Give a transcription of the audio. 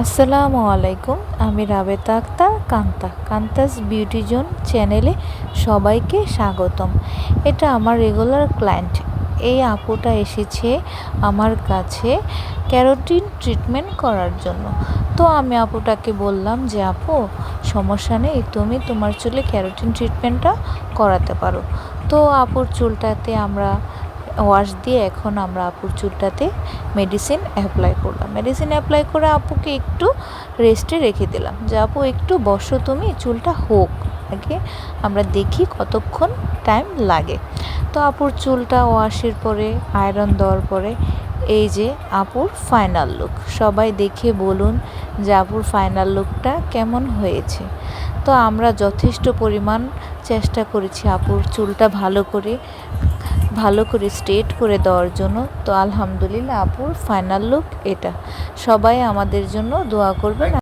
আসসালামু আলাইকুম, আমি রাবেতা আক্তার, কান্তা, কান্তাস বিউটি জোন চ্যানেলে সবাইকে স্বাগতম। এটা আমার রেগুলার ক্লায়েন্ট এই আপুটা এসেছে আমার কাছে ক্যারোটিন ট্রিটমেন্ট করার জন্য। তো আমি আপুটাকে বললাম যে, আপু, সমস্যা নেই, তুমি তোমার চুলে ক্যারোটিন ট্রিটমেন্টটা করাতে পারো। তো আপুর চুলটাতে আমরা ওয়াশ দিয়ে এখন আমরা আপুর চুলটাতে মেডিসিন অ্যাপ্লাই করলাম। মেডিসিন অ্যাপ্লাই করে আপুকে একটু রেস্টে রেখে দিলাম যে, আপু, একটু বসো তুমি, চুলটা হোক। আগে আমরা দেখি কতক্ষণ টাইম লাগে। তো আপুর চুলটা ওয়াশের পরে আয়রন দেওয়ার পরে, এই যে আপুর ফাইনাল লুক সবাই দেখে বলুন যে, আপুর ফাইনাল লুকটা কেমন হয়েছে। তো আমরা যথেষ্ট পরিমাণ চেষ্টা করেছি আপুর চুলটা ভালো করে ভালো করে স্ট্রেট করে দেওয়ার জন্য। তো আলহামদুলিল্লাহ আপুর ফাইনাল লুক এটা। সবাই আমাদের জন্য দোয়া করবেন।